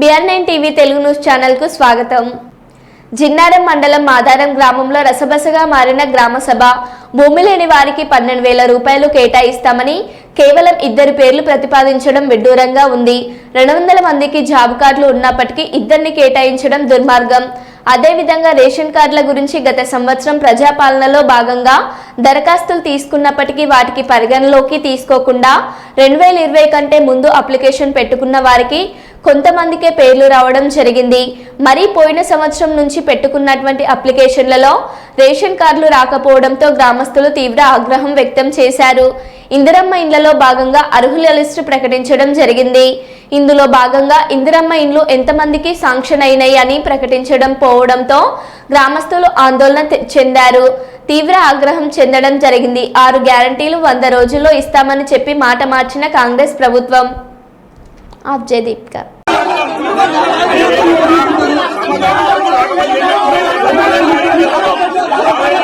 BR nine TV Telugu news ఛానల్కు స్వాగతం. జిన్నారం మండలం మాదారం గ్రామంలో రసబసగా మారిన గ్రామ సభ భూమి లేని వారికి పన్నెండు వేల రూపాయలు కేటాయిస్తామని కేవలం ఇద్దరు పేర్లు ప్రతిపాదించడం విడ్డూరంగా ఉంది. రెండు వందల మందికి జాబ్ కార్డులు ఉన్నప్పటికీ ఇద్దరిని కేటాయించడం దుర్మార్గం. అదేవిధంగా రేషన్ కార్డుల గురించి గత సంవత్సరం ప్రజాపాలనలో భాగంగా దరఖాస్తులు తీసుకున్నప్పటికీ వాటికి పరిగణలోకి తీసుకోకుండా రెండు వేల ఇరవై కంటే ముందు అప్లికేషన్ పెట్టుకున్న వారికి కొంతమందికే పేర్లు రావడం జరిగింది. మరి పోయిన సంవత్సరం నుంచి పెట్టుకున్నటువంటి అప్లికేషన్లలో రేషన్ కార్డులు రాకపోవడంతో గ్రామస్తులు తీవ్ర ఆగ్రహం వ్యక్తం చేశారు. ఇందిరమ్మ ఇండ్లలో భాగంగా అర్హుల లిస్టు ప్రకటించడం జరిగింది. ఇందులో భాగంగా ఇందిరమ్మ ఇండ్లు ఎంతమందికి శాంక్షన్ అయినాయని ప్రకటించడం పోవడంతో గ్రామస్తులు ఆందోళన చెందారు. తీవ్ర ఆగ్రహం చెందడం జరిగింది. ఆరు గ్యారంటీలు వంద రోజుల్లో ఇస్తామని చెప్పి మాట మార్చిన కాంగ్రెస్ ప్రభుత్వం. आप जयदीप का Thank you.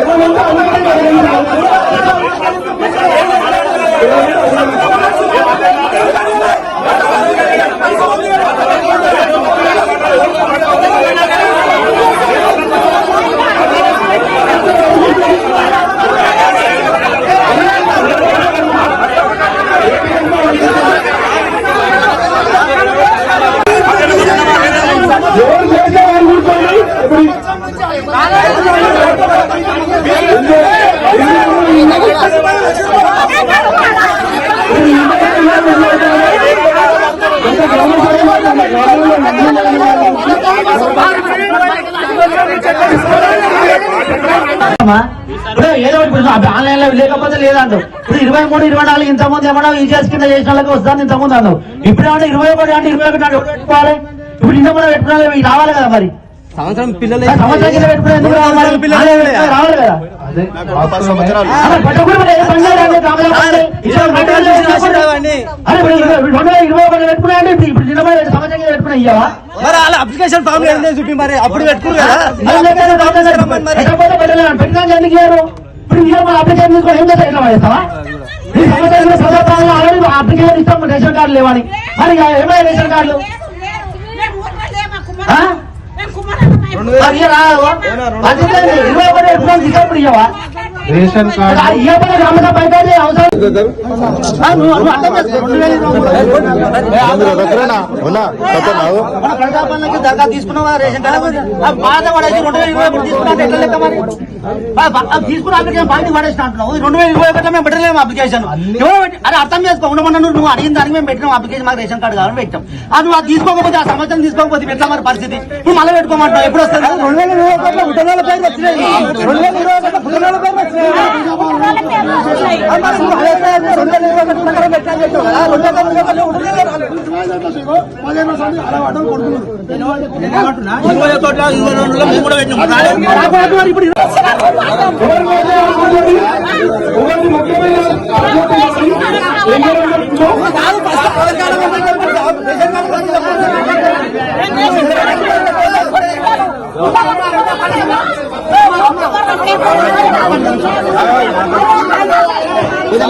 ఎవరు ఇప్పుడు ఏదో ఒకటి ఇప్పుడు ఆన్లైన్లో లేకపోతే లేదండు ఇప్పుడు ఇరవై మూడు ఇరవై నాలుగు ఇంత ముందు ఏమన్నా ఈజీఎస్ కింద చేసిన వాళ్ళకి వస్తాను ఇంత ముందు అన్నావు. ఇప్పుడు ఏమన్నా ఇరవై ఒకటి అంటే ఇరవై ఒకటి పెట్టుకోవాలి ఇప్పుడు ఇంత ముందు పెట్టుకున్నా రావాలి కదా మరి. సంవత్సరం పిల్లలు మరి? అప్లికేషన్ ఫామ్ చూపి మరి? అప్పుడు పెట్టుకురు కదా? ఇప్పుడు అప్లికేషన్ ఏం ఆల్రెడీ ఇస్తాం రేషన్ కార్డు లేవని మరి ఏమైనా రేషన్ కార్డులు ఆ? మరి ఇయ్య రావు. అది లేదు. ఇరవై ఒకటి ఎప్పుడు ఇయ్యవా? Ration card. ప్రజాపాలనకి తీసుకున్నావా? రేషన్ కార్డు ఆ బాధ పడేసి రెండు వేల ఇరవై ఒకటి తీసుకున్నా ఎట్లా లెక్క మరి? ఆ బ- ఆ తీసుకున్న అప్లికేషన్ పార్టీ పడేసిన అంటున్నావు ఈ రెండు వేల ఇరవై ఒకటి మేము పెట్టలేము అప్లికేషన్. అరే అర్థం చేసుకో. ఉండమన్నా నువ్వు నువ్వు అడిగిన దానికి మేము పెట్టినాం అప్లికేషన్ మాకు రేషన్ కార్డు కావాలని పెట్టాం. అది నువ్వు అది తీసుకోకపోతే ఆ సంవత్సరం తీసుకోకపోతే ఎట్లా మరి పరిస్థితి? నువ్వు మళ్ళీ పెట్టుకోమంటావు ఎప్పుడు వస్తుంది? రెండు వేల ఇరవై ఒకటిలో పుట్టనాల పేరు వచ్చినాయి రెండు వేల ఇరవై ఒకటిలో పుట్టనాల పేరు వచ్చినాయి ఆ మరి నువ్వు అదే రెండు వేల ఇరవై ఒకటి ప్రకారం పెట్టాలని చెప్పావు కదా రెండు వేల ఇరవై ఒకటిలో ఉండలేదు రాలేదు. రాకపోతే మరి ఇప్పుడు ఎవరు మాట్లాడాలి? ఒకటి ముఖ్యమైన కొత్త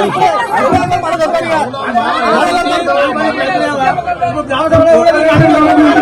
ಮಾಡಿದ್ರು ಯಾವ್ದು ಮಾಡಿದ್ರು ಯಾವ್ದು ಮಾಡಿದ್ರು ಯಾವ್ದು ಮಾಡಿದ್ರು ಯಾವ್ದು ಮಾಡಿದ್ರು ಯಾವ್ದು ಮಾಡಿದ್ರು ಯಾವ್ದು ಮಾಡಿದ್ರು ಯಾವ್ದು ಮಾಡಿದ್ರು ಯಾವ್ದು ಮಾಡಿದ್ರು ಯಾವ್ದು ಮಾಡಿದ್ರು ಯಾವ್ದು ಮಾಡಿದ್ರು ಯಾವ್ದು ಮಾಡಿದ್ರು ಯಾವ್ದು ಮಾಡಿದ್ರು ಯಾವ್ದು ಮಾಡಿದ್ರು ಯಾವ್ದು ಮಾಡಿದ್ರು ಯಾ